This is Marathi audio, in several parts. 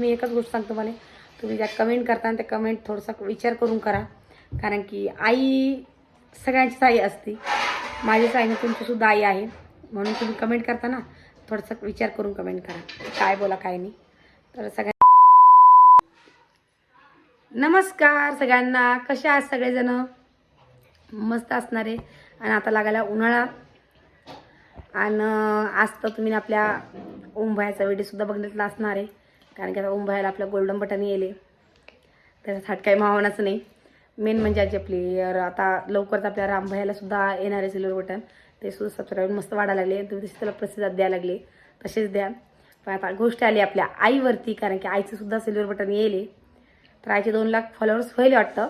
मी एकच गोष्ट सांगतो मला तुम्ही ज्या कमेंट करता त्या कमेंट थोडासा विचार करून करा. कारण की आई सगळ्यांचीच आई असते. माझीच आई तुमचीसुद्धा तुमची सुद्धा आई आहे. म्हणून तुम्ही कमेंट करता ना थोडासा विचार करून कमेंट करा. काय बोला काय नाही. तर सगळ्या नमस्कार सगळ्यांना. कसे आहात सगळेजण? मस्त असणारे. आणि आता लागायला उन्हाळा. आणि आज तर तुम्ही आपल्या उंभायचा व्हिडिओसुद्धा बघितला असणार आहे. कारण की आता उंभायला आपलं गोल्डन बटन येले त्याच्यासाठी काही मावणाचं नाही. मेन म्हणजे आजी आपली आता लवकरच आपल्या रामभाईला सुद्धा येणार आहे सिल्वर बटन ते सुद्धा सबस्क्राईब मस्त वाढायला लागले. तुम्ही तशी त्याला प्रतिसाद द्यायला लागले. तसेच द्या. पण आता गोष्ट आली आपल्या आईवरती कारण की आईचं सुद्धा सिल्वर बटन येईल तर आईचे दोन लाख फॉलोअर्स होईल वाटतं.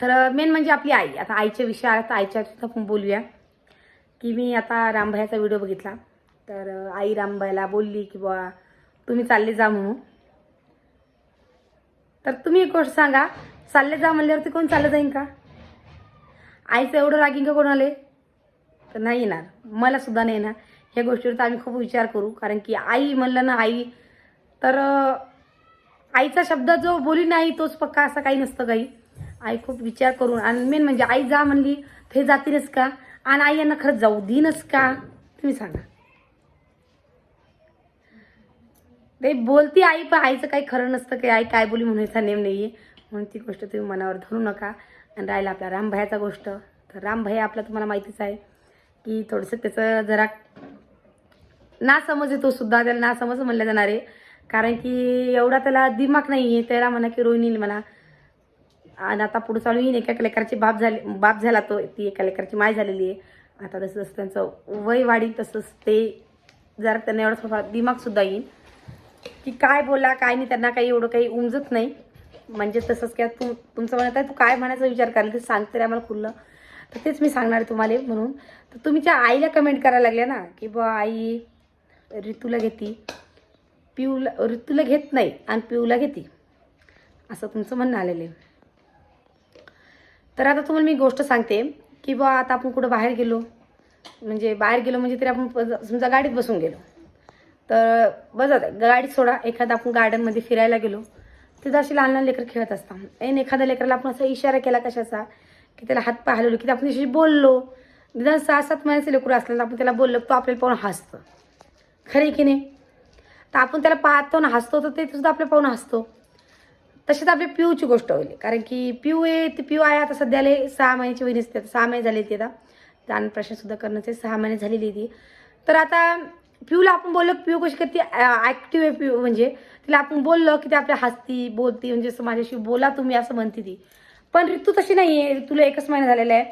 तर मेन म्हणजे आपली आई. आता आईच्या विषय आला तर आईच्या सुद्धा बोलूया. की मी आता रामभाईचा व्हिडिओ बघितला. तर आई रामभाईला बोलली की बुवा तुम्ही चालले जा म्हणून. तर तुम्ही एक गोष्ट सांगा चालले जा म्हणल्यावरती कोण चाललं जाईन का? आईचं एवढं रागीन का कोणाले? तर नाही येणार. मला सुद्धा नाही येणार. ह्या गोष्टीवर तर आम्ही खूप विचार करू. कारण की आई म्हणलं ना आई. तर आईचा शब्द जो बोली नाही तोच पक्का असं काही नसतं काही. आई खूप विचार करून आणि मेन म्हणजे आई जा म्हणली ते जातीलच का? आणि आई यांना खरंच जाऊ देईनच का? तुम्ही सांगा. ते बोलती आई पण आईचं काही खरं नसतं की आई काय बोली म्हणायचा नेम नाही आहे म्हणून ती गोष्ट तुम्ही मनावर धरू नका. आणि राहिला आपला रामभयाचा गोष्ट. तर रामभाई आपला तुम्हाला माहितीच आहे की थोडंसं त्याचं जरा ना समज येतो सुद्धा. त्याला ना समज म्हणलं जाणार आहे. कारण की एवढा त्याला दिमाग नाही आहे त्याला म्हणा की रोहिणी म्हणा. आणि आता पुढे चालू येईन. एका लेकराची बाप झाले बाप झाला तो. ती एका लेकराची माय झालेली आहे. आता जसं जसं त्यांचं वय वाढील तसंच ते जरा त्यांना एवढा थोडा दिमागसुद्धा येईल की काय बोला काय नाही त्यांना काही एवढं काही उमजत नाही. म्हणजे तसंच काय तू तुमचं म्हणत आहे तू काय म्हणायचा विचार करायला ते सांगते रे आम्हाला खुल्लं तर तेच मी सांगणार आहे तुम्हाला म्हणून. तर तुम्हीच्या आईला कमेंट करायला लागल्या ना की बा आई ऋतूला घेती पिऊला ऋतूला घेत नाही आणि पिऊला घेती. असं तुमचं म्हणणं आलेलं आहे. तर आता तुम्हाला मी गोष्ट सांगते की बा आता आपण कुठं बाहेर गेलो म्हणजे बाहेर गेलो म्हणजे तरी आपण प- समजा गाडीत बसून गेलो. तर बघा गाडी सोडा. एखादा आपण गार्डनमध्ये फिरायला गेलो तिथं अशी लहान लहान लेकर खेळत असतात. आणि एखाद्या लेकराला आपण असा इशारा केला कशाचा की त्याला हात पाय हलवलो की आपण त्याच्याशी बोललो. निदान सहा सात महिन्याचं लेकरू असलं तर आपण त्याला बोललो तो आपल्याला पाहून हसतं. खरे की नाही? तर आपण त्याला पाहतो ना हसतो तर ते सुद्धा आपल्या पाहून हसतो. तशीच आपली पिऊची गोष्ट होईल. कारण की पिऊ आहे ती पिऊ आहे. आता सध्याला सहा महिन्याची वहिनी असते. सहा महिने झाले ती आता. दान प्रश्नसुद्धा करण्याचे सहा महिने झालेली ती तर आता पिऊला आपण बोललो पिऊ कशी करते? ॲक्टिव्ह आहे पिऊ म्हणजे. तिला आपण बोललो की ती आपल्या हसती बोलती म्हणजे असं माझ्याशी बोला तुम्ही असं म्हणते ती. पण ऋतू तशी नाही आहे ऋतूला एकच महिना झालेला आहे.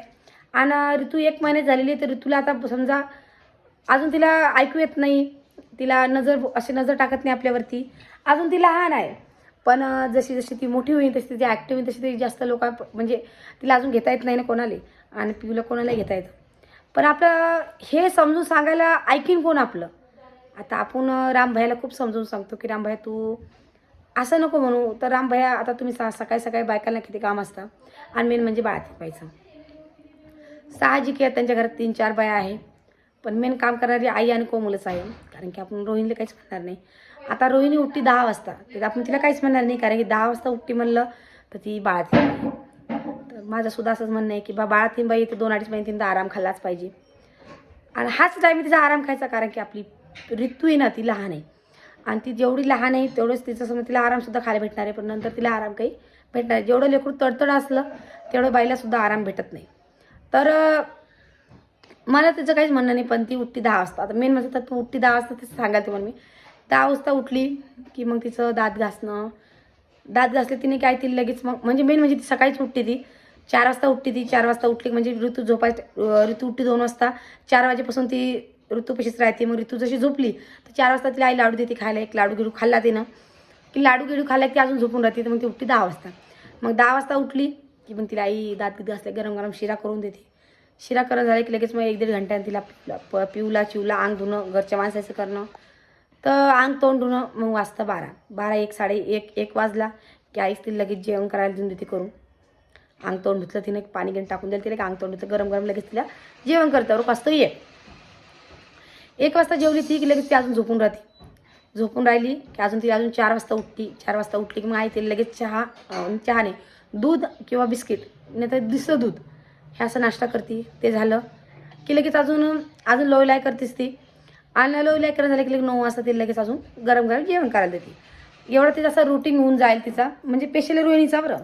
आणि ऋतू एक महिने झालेली आहे तर ऋतूला आता समजा अजून तिला ऐकू येत नाही. तिला नजर अशी नजर टाकत नाही आपल्यावरती. अजून ती लहान आहे. पण जशी जशी ती मोठी होईल तशी ती ॲक्टिव्ह होईल तशी ती जास्त लोक म्हणजे तिला अजून घेता येत नाही ना कोणाला. आणि पिऊला कोणाला घेता येतं. पण आपलं हे समजून सांगायला ऐकीन कोण आपलं? आता आपण अं, रामभाईला खूप समजून सांगतो की रामभाई तू असं नको म्हणू. तर रामभाया आता तुम्ही सा सकाळी सकाळी बायकांना किती काम असतं? आणि मेन म्हणजे बाळा पाहिजे साहजिक आहे त्यांच्या घरात तीन चार बाया आहे. पण मेन काम करणारी आई आणि कोमलच आहे. कारण की आपण रोहिणीला काहीच म्हणणार नाही. आता रोहिणी उठती दहा वाजता. तर आपण तिला काहीच म्हणणार नाही. कारण की दहा वाजता उठती म्हणलं तर ती बाळाती तर माझं सुद्धा असंच म्हणणं आहे की बा बाळातीन बाई तर दोन अडीच महिने तीनदा आराम खाल्लाच पाहिजे. आणि हाच टाईम तिचा आराम खायचा. कारण की आपली ऋतू आहे ना ती लहान आहे. आणि ती जेवढी लहान आहे तेवढंच तिचं समजा तिला आरामसुद्धा खायला भेटणार आहे पण नंतर तिला आराम काही भेटणार आहे जेवढं लेकरू तडतड असलं तेवढं बाईलासुद्धा आराम भेटत नाही. तर मला त्याचं काहीच म्हणणं नाही पण ती उठती दहा वाजता. आता मेन म्हणजे तर तू उठती दहा वाजता तेच सांगाल म्हणून मी दहा वाजता उठली की मग तिचं दात घासणं. दात घासले तिने काय ती लगेच मग म्हणजे मेन म्हणजे ती सकाळीच उठते ती. चार वाजता उठते ती चार वाजता उठली म्हणजे ऋतू झोपाय ऋतू उठती दोन वाजता. चार वाजेपासून ती ऋतूपाशीच राहते मग ऋतू जशी झोपली तर चार वाजता तिला आई लाडू देते खायला एक लाडू गिडू खाल्ला तिनं. की लाडू गिडू खाल्ला की अजून झोपून राहते तर मग ती उठते दहा वाजता. मग दहा वाजता उठली की मग तिला आई दात बीत असते गरम गरम शिरा करून देते. शिरा करून झाला की लगेच मग एक दीड घंट्याने तिला प- पिवला चिवला अंग धुणं घरच्या माणसाचं करणं. तर अंग तोंड धुणं मग वाजता बारा. बारा एक साडे एक एक वाजला की आईच तिला लगेच जेवण करायला देऊन देते करून. अंग तोंड धुतलं तिने पाणी घेऊन टाकून दिलं तिला अंग तोंड धुतलं गरम गरम लगेच तिला जेवण करतं. वाजता ये. एक वाजता जेवली ती की लगेच ती अजून झोपून राहते. झोपून राहिली की अजून ती अजून चार वाजता उठली चार वाजता उठली की मग आई तिला लगेच चहा चहाने चहा नाही. दूध किंवा बिस्किट नाही तर दिसतं दूध. हे असं नाश्ता करते. ते झालं की लगेच अजून अजून लोईलाय करतेस ती. आणि लोईलाय करणं झालं की लगेच नऊ वाजता तिला लगेच अजून गरम गरम जेवण करायला देते. एवढं तिचा असं रुटीन होऊन जाईल तिचा. म्हणजे स्पेशली रोहिणीचा बरं.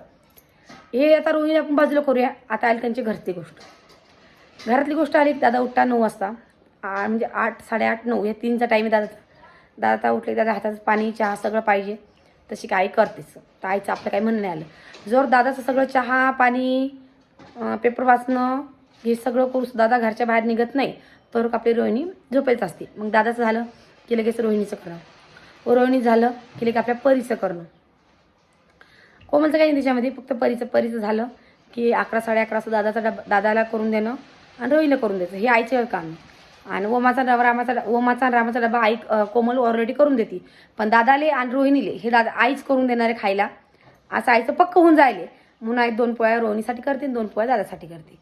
हे आता रोहिणी आपण बाजूला करूया. आता आली त्यांची घरची गोष्ट. घरातली गोष्ट आली दादा उठता नऊ वाजता. आ, म्हणजे आठ साडेआठ नऊ या तीनचा टाईम आहे दादाचा दादा उठले दादा हातात पाणी चहा सगळं पाहिजे. तशी काय करतेच. तर आईचं आपलं काही म्हणणं नाही आलं. जर दादाचं सगळं चहा पाणी पेपर वाचणं हे सगळं करू दादा घरच्या बाहेर निघत नाही. तर आपली रोहिणी झोपेच असते. मग दादाचं झालं की लगेच रोहिणीचं करणं. व रोहिणी झालं की लगेच आपल्या परीचं करणं. कोमलचं काही नाही त्याच्यामध्ये फक्त परीचं परीचं झालं की अकरा साडे अकरा दादाचा डबा दादाला करून देणं आणि रोहिणीला करून द्यायचं. हे आईचं काम आणि ओमाचा रामाचा ड- ओमाचा आणि रामाचा डबा आई कोमल ऑलरेडी करून देते. पण दादाले आणि रोहिणीले हे दादा आईच करून देणारे खायला. असं आईचं पक्क होऊन जायले. म्हणून आई दोन पोळ्या रोहिणीसाठी करते आणि दोन पोळ्या दादासाठी करते.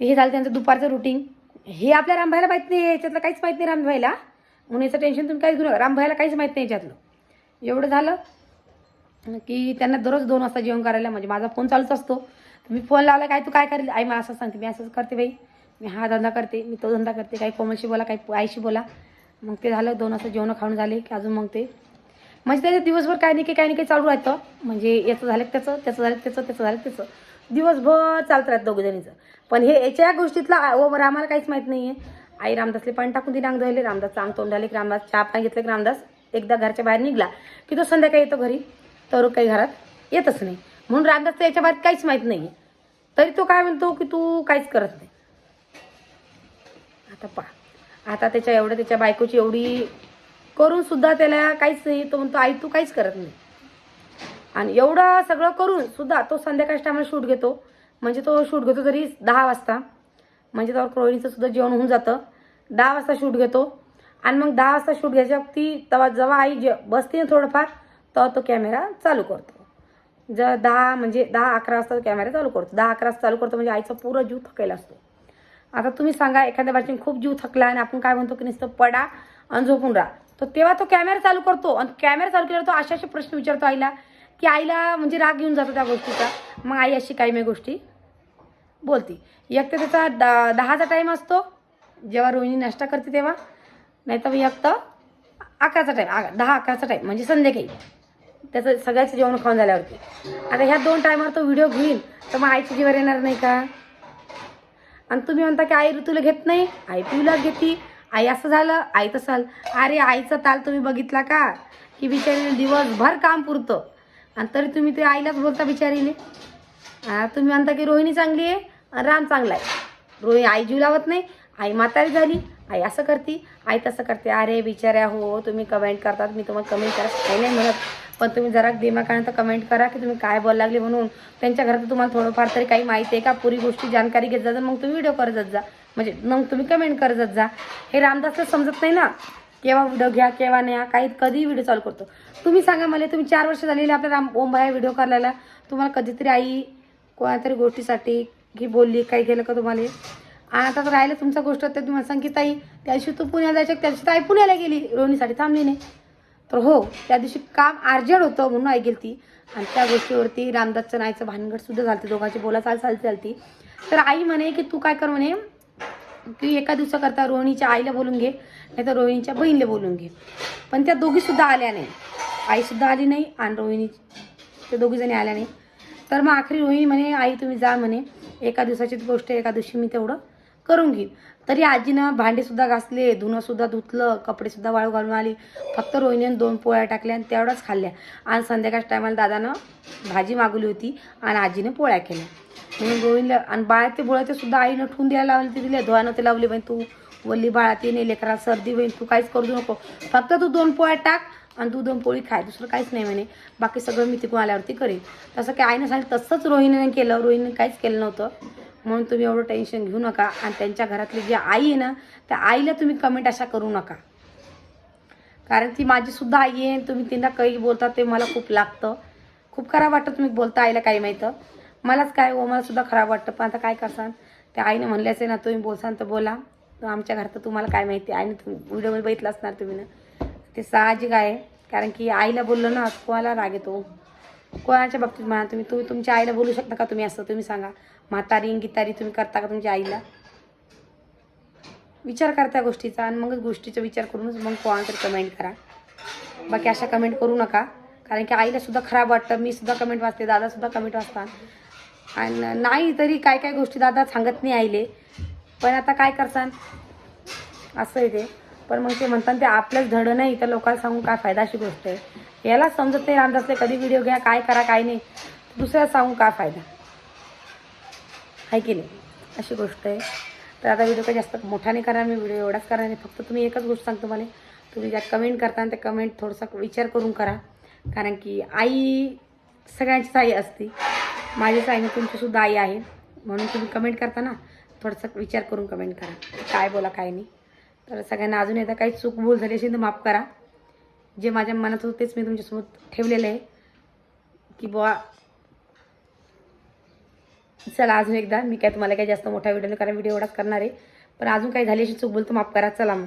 ते हे झालं त्यांचं दुपारचं रुटीन हे आपल्या रामभाईला माहीत नाही याच्यातलं काहीच माहीत नाही रामभाईला. म्हणून याचं टेन्शन तुम्ही काहीच घेऊ नका. रामभाईला काहीच माहीत नाही याच्यातलं. एवढं झालं की त्यांना दररोज दोन वाजता जेवण करायला म्हणजे माझा फोन चालूच असतो. मी फोन लावला काय तू काय करेल? आई मला असं सांगते मी असंच करते बाई. मी हा धंदा करते मी तो धंदा करते काही कोमलशी बोला काही आईशी बोला. मग ते झालं दोन वाजता जेवणं खाऊन झाले की अजून मग ते. म्हणजे त्याचे दिवसभर काही नाही काही काही नाही काही चालू राहतं. म्हणजे याचं झालं त्याचं त्याचं झालं त्याचं त्याचं झालं त्याचं. दिवसभर चालत राहत दोघं जणीचं. पण हे याच्या गोष्टीतलं ओवर ओ आम्हाला काहीच माहीत नाही आहे आई रामदासले पाणी टाकून ती अंग धरले रामदास अंग तोंड झाले की रामदास चहा पाणी घेतलं की रामदास एकदा घरच्या बाहेर निघला की तो संध्याकाळी येतो घरी. तर काही घरात येतच नाही. म्हणून रामदासचं याच्या बाहेर काहीच माहीत नाही आहे तरी तो काय म्हणतो की तू काहीच करत नाही. आता पहा. आता त्याच्या एवढं त्याच्या बायकोची एवढी करून सुद्धा त्याला काहीच नाही तो म्हणतो आई तू काहीच करत नाही. आणि एवढं सगळं करून सुद्धा तो संध्याकाळच्या टायमाला शूट घेतो. म्हणजे तो शूट घेतो तरी दहा वाजता. म्हणजे त्यावर रोहिणीचं सुद्धा जेवण होऊन जातं. दहा वाजता शूट घेतो. आणि मग दहा वाजता शूट घ्यायच्या ती तेव्हा जेव्हा आई जे बसते ना थोडंफार तेव्हा तो कॅमेरा चालू करतो. जर दहा म्हणजे दहा अकरा वाजता कॅमेरा चालू करतो. दहा अकरा वाजता चालू करतो म्हणजे आईचा पुरा जीव थकायला असतो. आता तुम्ही सांगा एखाद्या बाजूने खूप जीव थकला आणि आपण काय म्हणतो की नुसतं पडा आणि झोपून राहा. तर तेव्हा तो कॅमेरा चालू करतो आणि कॅमेरा चालू केल्यावर तो अशा असे प्रश्न विचारतो आईला की आईला म्हणजे राग घेऊन जातो त्या गोष्टीचा. मग आई अशी काही मी गोष्टी बोलती. एक तर त्याचा द दहाचा टाईम असतो जेव्हा रोहिणी नाश्ता करते तेव्हा. नाही तर एक तर अकराचा टाईम दहा अकराचा टाईम म्हणजे संध्याकाळी. त्याचं सगळ्याचं जेवण खाऊन झाल्यावरती. आता ह्या दोन टायमावर तो व्हिडिओ घेईल तर मग आईची जीवर येणार नाही का? आणि तुम्ही म्हणता की आई ऋतूला घेत नाही. आई पिऊला घेती. आई असं झालं. आई तसं झालं. अरे आईचा ताल तुम्ही बघितला का? की बिचारीने दिवसभर काम पुरतं. आणि तरी तुम्ही ते आईलाच बोलता बिचारीने. तुम्ही म्हणता की रोहिणी चांगली आहे राम चांगला आहे. रोहिणी आई जीव लावत नाही. आई म्हातारी झाली. आई असं करते. आई तसं करते. अरे बिचाऱ्या हो तुम्ही कमेंट करतात. मी तुम्हाला कमेंट करा काही नाही म्हणत. पण तुम्ही जरा दिमागानंतर कमेंट करा की तुम्ही काय बोलायला लागले म्हणून. त्यांच्या घरात तुम्हाला थोडंफार तरी काही माहिती आहे का? पुरी गोष्टी जाणकारी घेत जा मग तुम्ही व्हिडिओ करत जा. म्हणजे मग तुम्ही कमेंट करत जा. हे रामदासला समजत नाही ना. केव्हा व्हिडिओ घ्या केव्हा न्या काही कधी व्हिडिओ चालू करतो. तुम्ही सांगा मला तुम्ही चार वर्ष झालेले आपल्या राम ओमबाया व्हिडिओ करायला. तुम्हाला कधीतरी आई कोणातरी गोष्टीसाठी की बोलली काही केलं का तुम्हाला? आणि आता तर राहिलं तुमचा गोष्ट तर तुम्हाला सांग की ताई त्या दिवशी तू पुण्याला जायचं त्या दिवशी ताई पुण्याला गेली रोहिणीसाठी. थांबली नाही. तर हो त्या दिवशी काम अर्जंट होतं म्हणून आई ती. आणि त्या गोष्टीवरती रामदासचं नायचं भानगड सुद्धा झालते दोघांची बोला चाल चाल चालती. तर आई म्हणे की तू काय कर म्हणे? की एका दिवसाकरता रोहिणीच्या आईला बोलून घे नाही तर रोहिणीच्या बहिणीला बोलून घे. पण त्या दोघीसुद्धा आल्या नाही. आईसुद्धा आली नाही आणि रोहिणी त्या दोघीजणी आल्या नाही. तर मग आखरी रोहिणी म्हणे आई तुम्ही जा म्हणे. एका दिवसाचीच गोष्ट आहे एका दिवशी मी तेवढं करून घेईन तरी आजीनं भांडेसुद्धा घासले धुणंसुद्धा धुतलं कपडेसुद्धा वाळू घालून आली. फक्त रोहिणीनं दोन पोळ्या टाकल्या आणि तेवढ्याच खाल्ल्या. आणि संध्याकाळच्या टायमाला दादानं भाजी मागवली होती आणि आजीने पोळ्या केल्या. म्हणून रोहिणीला आणि बाळा ते बोळा ते सुद्धा आईनं ठून द्यायला लावले ते दिले धुवानं ते लावले बाई तू वल्ली बाळा ते नाही लेकरा सर्दी होईल तू काहीच करू नको. फक्त तू दोन पोळ्या टाक आणि तू दोन पोळी खाय दुसरं काहीच नाही म्हणे. बाकी सगळं मी तिकडून आल्यावरती करेन. तसं काही आईनं सांगितलं. तसंच रोहिणीने केलं. रोहिणीने काहीच केलं नव्हतं. म्हणून तुम्ही एवढं टेन्शन घेऊ नका. आणि त्यांच्या घरातली जी आई आहे ना त्या आईला तुम्ही कमेंट अशा करू नका. कारण ती माझीसुद्धा आई आहे तुम्ही तिला काही बोलता ते मला खूप लागतं. खूप खराब वाटतं तुम्ही बोलता आईला काही माहितं. मलाच काय हो मला सुद्धा खराब वाटतं. पण आता काय करसान? त्या आईने म्हणले असेल ना तुम्ही बोलसान तर बोला. आमच्या घरात तुम्हाला काय माहिती? आईने तुम्ही व्हिडिओमध्ये बघितलं असणार तुम्ही ना. ते साहजिक आहे. कारण की आईला बोललं ना कोणाला राग येतो? कोणाच्या बाबतीत म्हणा तुम्ही? तुम्ही तुमच्या आईला बोलू शकता का तुम्ही असं? तुम्ही सांगा. म्हातारी गितारी तुम्ही करता का तुमच्या आईला? विचार करता गोष्टीचा आणि मगच गोष्टीचा विचार करूनच मग कोणाला तरी कमेंट करा. बाकी अशा कमेंट करू नका. कारण की आईला सुद्धा खराब वाटतं. मी सुद्धा कमेंट वाचते दादासुद्धा कमेंट वाचतात. आणि नाही तरी काय काय गोष्टी दादा सांगत नाही आईले. पण आता काय करसान? असं आहे ते. पण मग ते म्हणतात ते आपलंच धडं नाही तर लोकांना सांगून काय फायदा अशी गोष्ट आहे. याला समजत नाही रामदासले कधी व्हिडिओ घ्या काय करा काय नाही. दुसऱ्याला सांगून काय फायदा? आहे की नाही? अशी गोष्ट आहे. तर आता व्हिडिओ काही जास्त मोठा नाही करणार मी व्हिडिओ एवढाच करणार नाही फक्त तुम्ही एकच गोष्ट सांगतो मला. तुम्ही ज्या कमेंट करता त्या कमेंट थोडासा विचार करून करा. कारण की आई सगळ्यांचीच आई असते. माझीच आई तुमचीसुद्धा आई आहे. म्हणून तुम्ही कमेंट करता ना थोडासा विचार करून कमेंट करा. काय बोला काय नाही. तर सगळ्यांना अजून एकदा काही चूक भूल झाली असेल तर माफ करा. जे माझ्या मनात होतं तेच मी तुमच्यासमोर ठेवलेलं आहे. की बुवा चला अजून एकदा. मी काय तुम्हाला काही जास्त मोठा व्हिडिओ नाही कारण व्हिडिओ एवढाच करणार आहे. पण अजून काही झाली अशी चूक बोलतो माफ करा. चला मग.